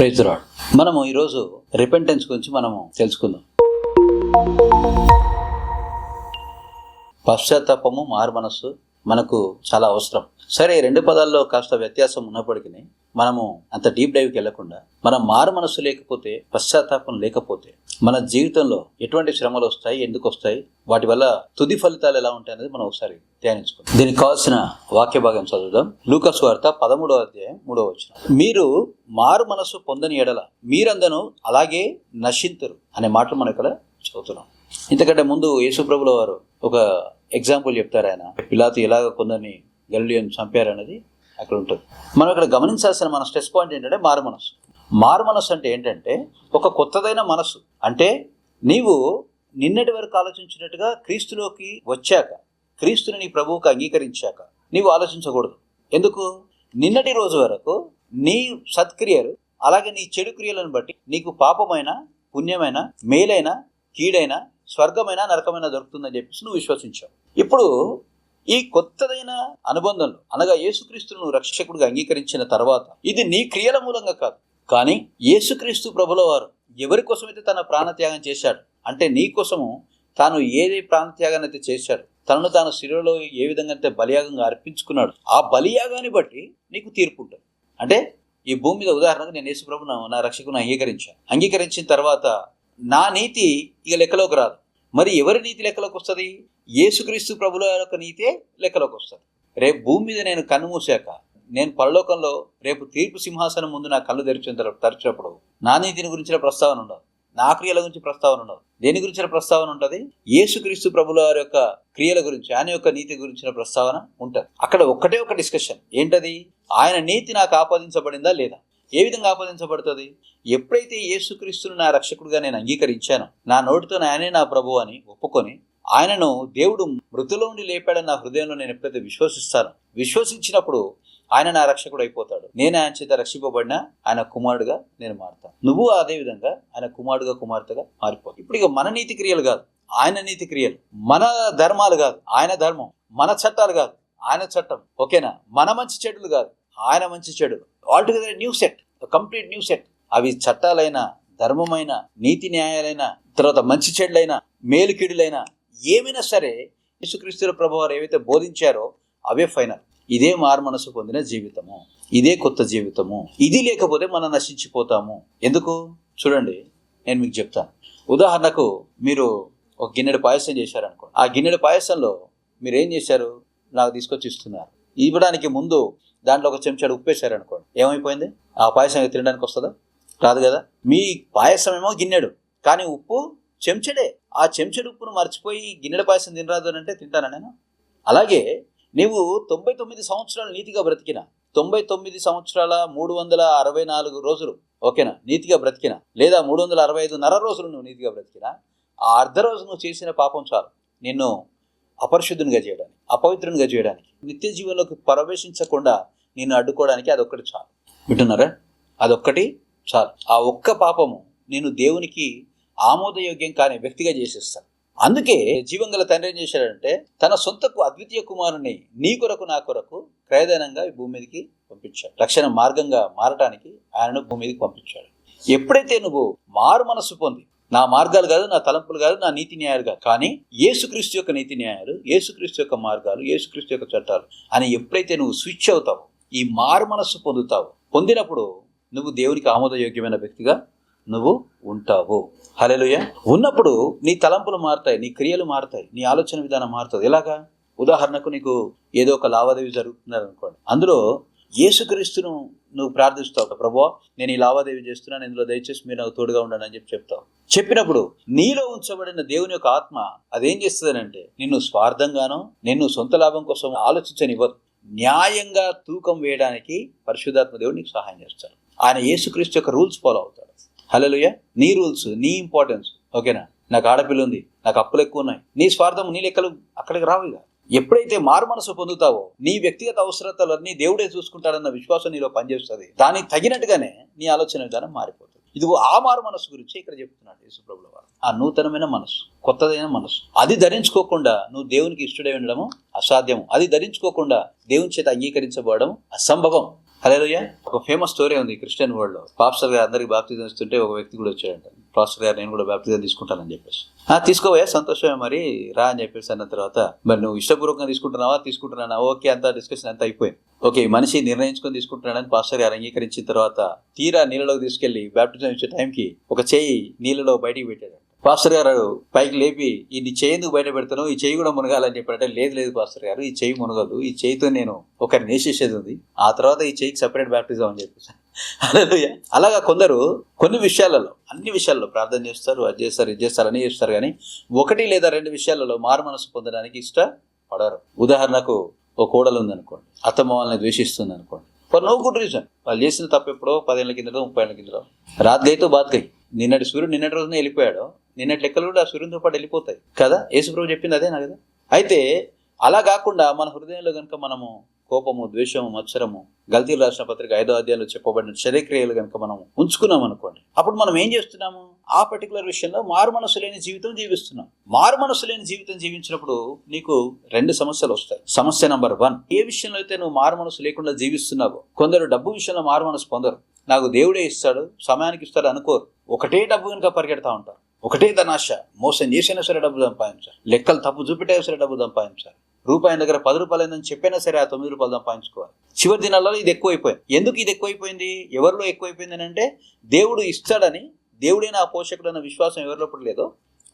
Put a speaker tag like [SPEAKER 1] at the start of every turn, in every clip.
[SPEAKER 1] Praise lord మనము ఈరోజు repentance గురించి మనము తెలుసుకుందాం. పశ్చాత్తాపము మారు మనస్సు మనకు చాలా అవసరం. సరే రెండు పదాల్లో కాస్త వ్యత్యాసం ఉన్నప్పటికీ మనము అంత డీప్ డైవ్కి వెళ్ళకుండా మనం మారు మనస్సు లేకపోతే పశ్చాత్తాపం లేకపోతే మన జీవితంలో ఎటువంటి శ్రమలు వస్తాయి? ఎందుకు వస్తాయి? వాటి వల్ల తుది ఫలితాలు ఎలా ఉంటాయి అనేది మనం ఒకసారి ధ్యానించుకుందాం. దీనికి కావాల్సిన వాక్య భాగం చదువుదాం. లూకస్ వార్త పదమూడవ అధ్యాయం మూడవ వచ్చిన మీరు మారు మనస్సు పొందని ఎడల మీరందరూ అలాగే నశింతురు అనే మాటలు మనం ఇక్కడ చదువుతున్నాం. ఇంతకంటే ముందు యేసుప్రభుల వారు ఒక ఎగ్జాంపుల్ చెప్తారు ఆయన. పిలాతు ఎలాగ కొందరిని గల్లియన్ చంపారనేది అక్కడ ఉంటుంది. మనం ఇక్కడ గమనించాల్సిన మన స్ట్రెస్ పాయింట్ ఏంటంటే మారు మనస్సు. మారు మనస్సు అంటే ఏంటంటే ఒక కొత్తదైన మనస్సు. అంటే నీవు నిన్నటి వరకు ఆలోచించినట్టుగా క్రీస్తులోకి వచ్చాక క్రీస్తుని నీ ప్రభువుకు అంగీకరించాక నీవు ఆలోచించకూడదు. ఎందుకు? నిన్నటి రోజు వరకు నీ సత్క్రియలు అలాగే నీ చెడు క్రియలను బట్టి నీకు పాపమైన పుణ్యమైన మేలైన కీడైన స్వర్గమైన నరకమైన దొరుకుతుందని చెప్పేసి నువ్వు విశ్వసించావు. ఇప్పుడు ఈ కొత్తదైన అనుబంధంలో అనగా యేసుక్రీస్తును రక్షకుడిగా అంగీకరించిన తర్వాత ఇది నీ క్రియల మూలంగా కాదు. కానీ యేసుక్రీస్తు ప్రభుల వారు ఎవరి కోసమైతే తన ప్రాణత్యాగం చేశాడు అంటే నీ కోసము తాను ఏది ప్రాణత్యాగాన్ని అయితే చేశాడు తనను తాను శిలువలో ఏ విధంగా అయితే బలియాగంగా అర్పించుకున్నాడు ఆ బలియాగాన్ని బట్టి నీకు తీర్పు ఉంటుంది. అంటే ఈ భూమి మీద ఉదాహరణకు నేను యేసుప్రభు నా- నా అంగీకరించాను. అంగీకరించిన తర్వాత నా నీతి ఇక లెక్కలోకి రాదు. మరి ఎవరి నీతి లెక్కలోకి వస్తుంది? యేసుక్రీస్తు ప్రభుల యొక్క నీతే లెక్కలోకి వస్తుంది. రేపు భూమి మీద నేను కన్ను మూసాక నేను పరలోకంలో రేపు తీర్పు సింహాసనం ముందు నా కళ్ళు తెరిచిన తరచినప్పుడు నానే నా నీతిని గురించిన ప్రస్తావన ఉండదు. నా క్రియల గురించి ప్రస్తావన ఉండదు. దేని గురించిన ప్రస్తావన ఉంటుంది? యేసుక్రీస్తు ప్రభుల వారి యొక్క క్రియల గురించి ఆయన యొక్క నీతి గురించిన ప్రస్తావన ఉంటుంది. అక్కడ ఒక్కటే ఒక డిస్కషన్. ఏంటది? ఆయన నీతి నాకు ఆపాదించబడిందా లేదా? ఏ విధంగా ఆపాదించబడుతుంది? ఎప్పుడైతే యేసుక్రీస్తును నా రక్షకుడిగా నేను అంగీకరించానో నా నోటితో ఆయనే నా ప్రభు అని ఒప్పుకొని ఆయనను దేవుడు మృతులో ఉండి లేపాడని నా హృదయంలో నేను ఎప్పుడైతే విశ్వసిస్తానో విశ్వసించినప్పుడు ఆయన నా రక్షకుడు అయిపోతాడు. నేను ఆయన చేత రక్షింపబడిన ఆయన కుమారుడుగా నేను మారుతాను. నువ్వు అదే విధంగా ఆయన కుమారుడుగా కుమార్తెగా మారిపోతావు ఇప్పుడు ఇక మన నీతి క్రియలు కాదు. ఆయన నీతి క్రియలు. మన ధర్మాలు కాదు. ఆయన ధర్మం. మన చట్టాలు కాదు. ఆయన చట్టం. ఓకేనా? మన మంచి చెడులు కాదు. ఆయన మంచి చెడులు all together new set complete new set అవి చట్టాలైన ధర్మమైన నీతి న్యాయాలైన తర్వాత మంచి చెడులైన మేలుకిడులైన ఏమైనా సరే యేసుక్రీస్తుల ప్రభు వారు ఏవైతే బోధించారో అవే ఫైనల్ ఇదే మారుమనసు పొందిన జీవితము. ఇదే కొత్త జీవితము. ఇది లేకపోతే మనం నశించిపోతాము. ఎందుకు? చూడండి నేను మీకు చెప్తాను ఉదాహరణకు మీరు ఒక గిన్నెడు పాయసం చేశారనుకో ఆ గిన్నెడు పాయసంలో మీరు ఏం చేశారు? నాకు తీసుకొచ్చి ఇస్తున్నారు. ఇవ్వడానికి ముందు దాంట్లో ఒక చెంచాడు ఉప్పేశారనుకోండి ఏమైపోయింది? ఆ పాయసం తినడానికి వస్తుందా? రాదు కదా. మీ పాయసం ఏమో గిన్నెడు కానీ ఉప్పు చెంచడే. ఆ చెంచడు ఉప్పును మర్చిపోయి గిన్నెల పాయసం తినరాదు అని అంటే తింటానా నేను? అలాగే నీవు తొంభై తొమ్మిది సంవత్సరాలు నీతిగా బ్రతికిన తొంభై తొమ్మిది సంవత్సరాల మూడు వందల అరవై నాలుగు రోజులు ఓకేనా నీతిగా బ్రతికిన లేదా మూడు వందల అరవై ఐదు నర రోజులు నువ్వు నీతిగా బ్రతికిన ఆ అర్ధ రోజు నువ్వు చేసిన పాపం చాలు. నిన్ను అపరిశుద్ధునిగా చేయడానికి అపవిత్రునిగా చేయడానికి నిత్య జీవనంలోకి ప్రవేశించకుండా నిన్ను అడ్డుకోవడానికి అదొక్కటి చాలు. వింటున్నారా? అదొక్కటి చాలు. ఆ ఒక్క పాపము నేను దేవునికి ఆమోదయోగ్యం కాని వ్యక్తిగా చేసేస్తాను అందుకే జీవంగల తండ్రి ఏం చేశాడంటే తన సొంతకు అద్వితీయ కుమారుని నీ కొరకు నా కొరకు క్రయదనంగా ఈ భూమి మీదకి పంపించాడు. రక్షణ మార్గంగా మారటానికి ఆయనను భూమి మీదకి పంపించాడు. ఎప్పుడైతే నువ్వు మారు మనస్సు పొంది నా మార్గాలు కాదు నా తలంపులు కాదు నా నీతి న్యాయాలు కాదు కానీ ఏసుక్రీస్తు యొక్క నీతి న్యాయాలు ఏసుక్రీస్తు యొక్క మార్గాలు ఏసుక్రీస్తు యొక్క చట్టాలు అని ఎప్పుడైతే నువ్వు స్విచ్ అవుతావో ఈ మారు మనస్సు పొందుతావు పొందినప్పుడు నువ్వు దేవునికి ఆమోదయోగ్యమైన వ్యక్తిగా నువ్వు ఉంటావు. హలెలుయ ఉన్నప్పుడు నీ తలంపులు మారుతాయి నీ క్రియలు మారుతాయి నీ ఆలోచన విధానం మారుతుంది. ఎలాగా? ఉదాహరణకు నీకు ఏదో ఒక లావాదేవీ జరుగుతున్నారు అనుకోండి అందులో యేసుక్రీస్తును నువ్వు ప్రార్థిస్తావు ప్రభు నేను ఈ లావాదేవీ చేస్తున్నాను ఇందులో దయచేసి మీరు నాకు తోడుగా ఉండండి అని చెప్పి చెప్తావు. చెప్పినప్పుడు నీలో ఉంచబడిన దేవుని యొక్క ఆత్మ అదేం చేస్తుందనంటే నిన్ను స్వార్థంగానో నిన్ను సొంత లాభం కోసం ఆలోచించనివ్వదు. న్యాయంగా తూకం వేయడానికి పరిశుద్ధాత్మ దేవుడు నీకు సహాయం చేస్తాడు. ఆయన యేసుక్రీస్తు యొక్క రూల్స్ ఫాలో అవుతాడు. హలోయ నీ రూల్స్ నీ ఇంపార్టెన్స్ ఓకేనా? నాకు ఆడపిల్ల ఉంది నాకు అప్పులు ఎక్కువ ఉన్నాయి. నీ స్వార్థం నీ లెక్కలు అక్కడికి రావు ఇక. ఎప్పుడైతే మారు మనసు పొందుతావో నీ వ్యక్తిగత అవసరతలన్నీ దేవుడే చూసుకుంటాడన్న విశ్వాసం నీలో పనిచేస్తుంది. దానికి తగినట్టుగానే నీ ఆలోచన విధానం మారిపోతుంది. ఇదిగో ఆ మారు మనసు గురించి ఇక్కడ చెప్తున్నాడు యేసుప్రభుల వారు. ఆ నూతనమైన మనసు కొత్తదైన మనసు. అది ధరించుకోకుండా నువ్వు దేవునికి ఇష్టడై ఉండడము అసాధ్యము. అది ధరించుకోకుండా దేవుని చేత అంగీకరించబడడం అసంభవం. హలోయ ఒక ఫేమస్ స్టోరీ ఉంది క్రిస్టియన్ వరల్డ్లో. పాస్టర్ గారు అందరికి బాప్తిజం ఇస్తుంటే ఒక వ్యక్తి కూడా వచ్చాడంట. పాస్టర్ గారు నేను కూడా బాప్తిజం తీసుకుంటానని చెప్పేసి. ఆ సంతోషమే మరి. రా అని చెప్పేసి అన్న తర్వాత మరి నువ్వు ఇష్టపూర్వకంగా తీసుకుంటున్నావా? తీసుకుంటున్నానా? ఓకే అంతా డిస్కషన్ అంతా అయిపోయింది. ఓకే మనిషి నిర్ణయించుకొని తీసుకుంటున్నాడని పాస్టర్ గారు అంగీకరించిన తర్వాత తీరా నీళ్ళలోకి తీసుకెళ్ళి బాప్టిజం ఇచ్చే టైంకి ఒక చేయి నీళ్ళలో బయటికి పెట్టాడు. పాస్టర్ గారు పైకి లేపి ఈ చేయి ఎందుకు బయట పెడతాను ఈ చేయి కూడా మునగాలని చెప్పారంటే లేదు లేదు పాస్టర్ గారు ఈ చేయి మునగదు ఈ చేయితో నేను ఒకరిని నేసేసేది ఉంది. ఆ తర్వాత ఈ చేయికి సపరేట్ బ్యాప్టిజం అని చెప్పేసి. అలాగా కొందరు కొన్ని విషయాలలో అన్ని విషయాల్లో ప్రార్థన చేస్తారు అది చేస్తారు ఇది చేస్తారు అని చేస్తారు కానీ ఒకటి లేదా రెండు విషయాలలో మారు మనసు పొందడానికి ఇష్టపడరు. ఉదాహరణకు ఒక కోడలు ఉందనుకోండి అత్తమ్మ వాళ్ళని ద్వేషిస్తుంది అనుకోండి. ఫర్ నో గుడ్ రీజన్ వాళ్ళు చేసిన తప్పు ఎప్పుడో పదేళ్ళ కిందటో ముప్పై ఏళ్ళ కిందలో రాత్రి అయితే బాత్ గై నిన్నటి సూర్యుడు నిన్నటి రోజున వెళ్ళిపోయాడు. నిన్నటి లెక్కలు కూడా ఆ సూర్యునితో పాటు వెళ్ళిపోతాయి. కదా? యేసుప్రభు చెప్పింది అదేనా కదా? అయితే అలా కాకుండా మన హృదయంలో కనుక మనము కోపము ద్వేషము మత్సరము గల్తీలు రాసిన పత్రిక ఐదో అధ్యాయంలో చెప్పబడిన చర్యక్రియలు కనుక మనం ఉంచుకున్నాం అనుకోండి అప్పుడు మనం ఏం చేస్తున్నాము? ఆ పర్టికులర్ విషయంలో మారు మనసు లేని జీవితం జీవిస్తున్నాం. మారు మనసు లేని జీవితం జీవించినప్పుడు నీకు రెండు సమస్యలు వస్తాయి. సమస్య నంబర్ వన్ ఏ విషయంలో అయితే నువ్వు మారు మనసు లేకుండా జీవిస్తున్నావో కొందరు డబ్బు విషయంలో మారు మనసు పొందరు. నాకు దేవుడే ఇస్తాడు సమయానికి ఇస్తాడు అనుకోరు. ఒకటే డబ్బు కనుక పరిగెడతా ఉంటారు. ఒకటే ధనాశ. మోసం చేసినా సరే డబ్బు సంపాదించాలి లెక్కలు తప్పు చూపెట్టైనా సరే డబ్బు సంపాదించాలి రూపాయి దగ్గర పది రూపాయలు అయిందని చెప్పినా సరే ఆ తొమ్మిది రూపాయలు సంపాదించుకోవాలి. చివరి దినాల్లో ఇది ఎక్కువైపోయింది. ఎందుకు ఇది ఎక్కువైపోయింది? ఎవరిలో ఎక్కువైపోయింది అని అంటే దేవుడు ఇస్తాడని దేవుడైన ఆ పోషకుడు అన్న విశ్వాసం ఎవరిలో లేదో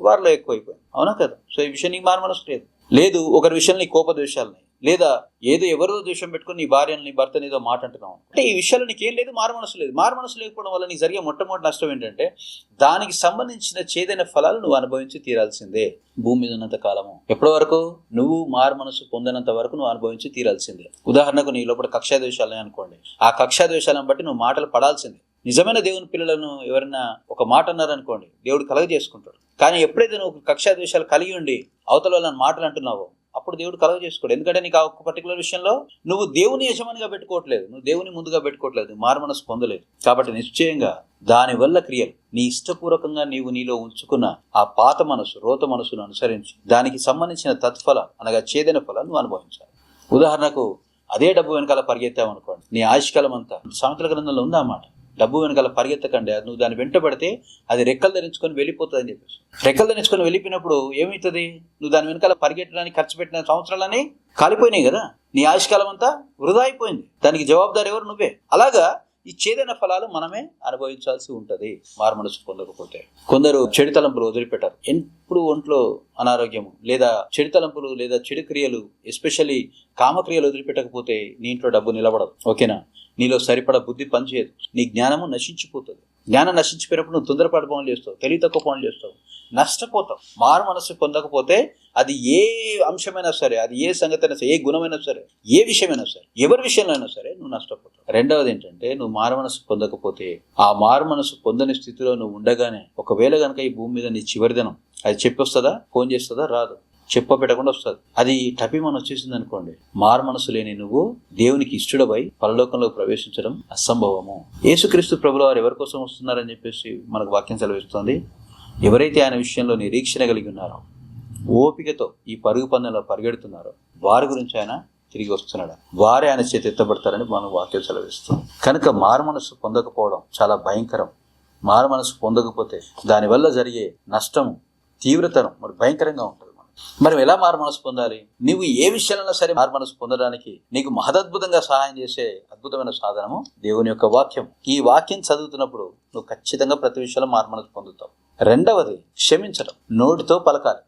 [SPEAKER 1] వారిలో ఎక్కువైపోయింది. అవునా కదా? సో ఈ విషయం నీకు మారు మనసు లేదు లేదు ఒకరి విషయంలో నీ కోప ద్వేషాలని లేదా ఏదో ఎవరిదో ద్వేషం పెట్టుకుని నీ భార్యని నీ భర్తని ఏదో మాట అంటున్నావు అంటే ఈ విషయాలు నీకేం లేదు మారు మనసు లేదు. మారు మనసు లేకపోవడం వల్ల నీకు జరిగే మొట్టమొదటి నష్టం ఏంటంటే దానికి సంబంధించిన చేదైన ఫలాలు నువ్వు అనుభవించి తీరాల్సిందే. భూమి మీద ఉన్నంత కాలము. ఎప్పటి వరకు? నువ్వు మారు మనసు పొందినంత వరకు నువ్వు అనుభవించి తీరాల్సిందే. ఉదాహరణకు నీ లోపల కక్షా ద్వేషాలని అనుకోండి ఆ కక్షా ద్వేషాలను బట్టి నువ్వు మాటలు పడాల్సిందే. నిజమైన దేవుని పిల్లలను ఎవరైనా ఒక మాట అన్నారనుకోండి దేవుడు కలగ చేసుకుంటాడు. కానీ ఎప్పుడైతే నువ్వు కక్షా ద్వేషాలు కలిగి ఉండి అవతల వాళ్ళని మాటలు అంటున్నావో అప్పుడు దేవుడు కలగ చేసుకోడు. ఎందుకంటే నీకు ఆ ఒక్క పర్టికులర్ విషయంలో నువ్వు దేవుని యజమానిగా పెట్టుకోవట్లేదు. నువ్వు దేవుని ముందుగా పెట్టుకోవట్లేదు. మారుమనసు పొందలేదు. కాబట్టి నిశ్చయంగా దానివల్ల క్రియలు నీ ఇష్టపూర్వకంగా నీవు నీలో ఉంచుకున్న ఆ పాత మనసు రోత మనసును అనుసరించి దానికి సంబంధించిన తత్ఫల అనగా చేదైన ఫలాన్ని నువ్వు అనుభవించాలి. ఉదాహరణకు అదే డబ్బు వెనకాల పరిగెత్తావు అనుకోండి నీ ఆయుష్కాలం అంతా సామెతల గ్రంథంలో ఉందా అన్నమాట డబ్బు వెనకాల పరిగెత్తకండి. అది నువ్వు దాన్ని వెంటబడితే అది రెక్కలు ధరించుకొని వెళ్ళిపోతుంది అని చెప్పేసి. రెక్కలు ధరించుకొని వెళ్ళిపోయినప్పుడు ఏమవుతుంది నువ్వు దాని వెనకాల పరిగెట్టడానికి ఖర్చు పెట్టిన సంవత్సరాలని కాలిపోయినాయి కదా? నీ ఆయుష్కాలం అంతా వృధా అయిపోయింది. దానికి జవాబుదారు ఎవరు? నువ్వే. అలాగా ఈ చేదైన ఫలాలు మనమే అనుభవించాల్సి ఉంటుంది. మారుమనసు పొందకపోతే కొందరు చెడు తలంపులు వదిలిపెట్టారు. ఎప్పుడు ఒంట్లో అనారోగ్యము లేదా చెడు తలంపులు లేదా చెడు క్రియలు ఎస్పెషల్లీ కామక్రియలు వదిలిపెట్టకపోతే నీ ఇంట్లో డబ్బు నిలబడదు. ఓకేనా? నీలో సరిపడ బుద్ధి పనిచేయదు. నీ జ్ఞానము నశించిపోతుంది. జ్ఞానం నశించిపోయినప్పుడు నువ్వు తొందరపాటు పనులు చేస్తావు. తెలివి తక్కువ పనులు చేస్తావు. నష్టపోతాం. మారు మనసు పొందకపోతే అది ఏ అంశమైనా సరే అది ఏ సంగతి అయినా సరే ఏ గుణమైనా సరే ఏ విషయమైనా సరే ఎవరి విషయంలో అయినా సరే నువ్వు నష్టపోతావు. రెండవది ఏంటంటే నువ్వు మారు మనసు పొందకపోతే ఆ మారు మనసు పొందని స్థితిలో నువ్వు ఉండగానే ఒకవేళ కనుక ఈ భూమి మీద నీ చివరి దినం అది చెప్పొస్తుందా ఫోన్ చేస్తుందా రాదు. చెప్ప పెట్టకుండా వస్తుంది. అది టపిమని వచ్చేసింది అనుకోండి మారు మనసు లేని నువ్వు దేవునికి ఇష్టడపై పరలోకంలో ప్రవేశించడం అసంభవము. యేసుక్రీస్తు ప్రభుల వారు ఎవరి కోసం వస్తున్నారని చెప్పేసి మనకు వాక్యం సెలవిస్తుంది. ఎవరైతే ఆయన విషయంలో నిరీక్షణ కలిగి ఉన్నారో ఓపికతో ఈ పరుగు పందెంలో పరిగెడుతున్నారో వారి గురించి ఆయన తిరిగి వస్తున్నాడు. వారే ఆయన చేతి ఎత్తబడతారని మనం వాక్యం సెలవిస్తాం కనుక మారు మనసు పొందకపోవడం చాలా భయంకరం. మారు మనసు పొందకపోతే దానివల్ల జరిగే నష్టం తీవ్రతరం మరి భయంకరంగా ఉంటుంది. మనం మరి ఎలా మారు మనసు పొందాలి? నువ్వు ఏ విషయంలో సరే మారు మనసు పొందడానికి నీకు మహదద్భుతంగా సహాయం చేసే అద్భుతమైన సాధనము దేవుని యొక్క వాక్యం. ఈ వాక్యం చదువుతున్నప్పుడు నువ్వు ఖచ్చితంగా ప్రతి విషయంలో మారు మనసు పొందుతావు. రెండవది క్షమించడం. నోటితో పలకాలి.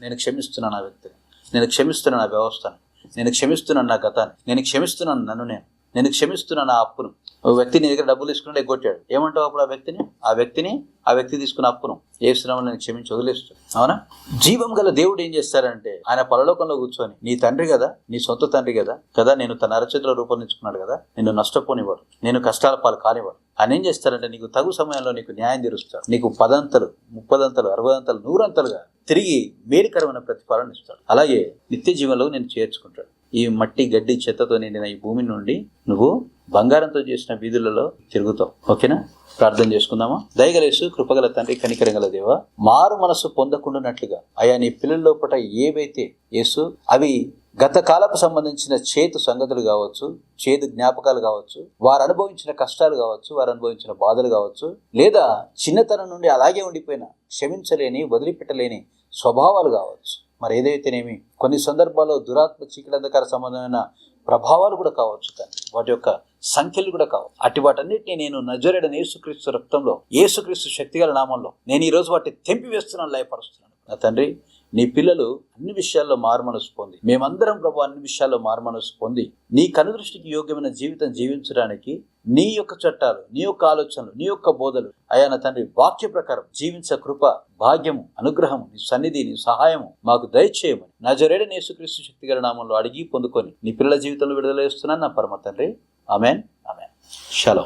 [SPEAKER 1] నేను క్షమిస్తున్నాను నా వ్యక్తిని. నేను క్షమిస్తున్నాను నా వ్యవస్థను. నేను క్షమిస్తున్నాను నా గతాన్ని. నేను క్షమిస్తున్నాను నన్ను నేను. నేను క్షమిస్తున్నాను ఆ అప్పును. ఓ వ్యక్తి నీ దగ్గర డబ్బులు తీసుకున్నాడు ఎగ్గొట్టాడు ఏమంటావు అప్పుడు ఆ వ్యక్తిని? ఆ వ్యక్తిని ఆ వ్యక్తి తీసుకున్న అప్పును. ఏ శ్రమను నేను క్షమించి వదిలేస్తాడు అవునా? జీవం గల దేవుడు ఏం చేస్తారంటే ఆయన పరలోకంలో కూర్చొని నీ తండ్రి కదా నీ సొంత తండ్రి కదా కదా నేను తన అరచేతిలో రూపొందించుకున్నాడు కదా నిన్ను నష్టపోనివాడు నేను కష్టాల పాలు కానివాడు ఆయన ఏం చేస్తారంటే నీకు తగు సమయంలో నీకు న్యాయం తీరుస్తాడు. నీకు పదంతలు ముప్పదంతలు అరవదంతలు నూరంతలుగా తిరిగి మేలుకరమైన ప్రతిఫలాన్ని ఇస్తాడు. అలాగే నిత్య జీవనంలో నేను చేర్చుకుంటాడు. ఈ మట్టి గడ్డి చెత్తతో నిండిన ఈ భూమి నుండి నువ్వు బంగారంతో చేసిన వీధులలో తిరుగుతావు. ఓకేనా? ప్రార్థన చేసుకుందామా? దయగలేసు కృపగల తండ్రి కనికరంగల దేవ మారు మనసు పొందకుండానట్లుగా. అయా నీ పిల్లల లోపల ఏవైతే యేసు అవి గత కాలపు సంబంధించిన చేతు సంగతులు కావచ్చు చేదు జ్ఞాపకాలు కావచ్చు వారు అనుభవించిన కష్టాలు కావచ్చు వారు అనుభవించిన బాధలు కావచ్చు లేదా చిన్నతనం నుండి అలాగే ఉండిపోయిన క్షమించలేని వదిలిపెట్టలేని స్వభావాలు కావచ్చు. మరి ఏదైతేనేమి కొన్ని సందర్భాల్లో దురాత్మ చీకటి అంధకార సంబంధమైన ప్రభావాలు కూడా కావచ్చు తండ్రి వాటి యొక్క సంఖ్యలు కూడా కావు. అటు వాటన్నిటిని నేను నజరేడని యేసుక్రీస్తు రక్తంలో యేసుక్రీస్తు శక్తిగల నామంలో నేను ఈరోజు వాటిని తెంపి వేస్తున్నాను లయపరుస్తున్నాను. నా తండ్రి నీ పిల్లలు అన్ని విషయాల్లో మారుమనసు పొంది. మేమందరం ప్రభు అన్ని విషయాల్లో మారుమనసు పొంది నీ కనుదృష్టికి యోగ్యమైన జీవితం జీవించడానికి నీ యొక్క చట్టాలు నీ యొక్క ఆలోచనలు నీ యొక్క బోధలు అయా నా తండ్రి వాక్య ప్రకారం జీవించ కృప భాగ్యము అనుగ్రహము నీ సన్నిధి నీ సహాయము మాకు దయచేయమని నా నేసుక్రీస్తు శక్తి శక్తిగల నామంలో అడిగి పొందుకొని నీ పిల్లల జీవితంలో విడుదల చేస్తున్నాను నా పరమ తండ్రి. ఆమెన్. ఆమెన్. షలో.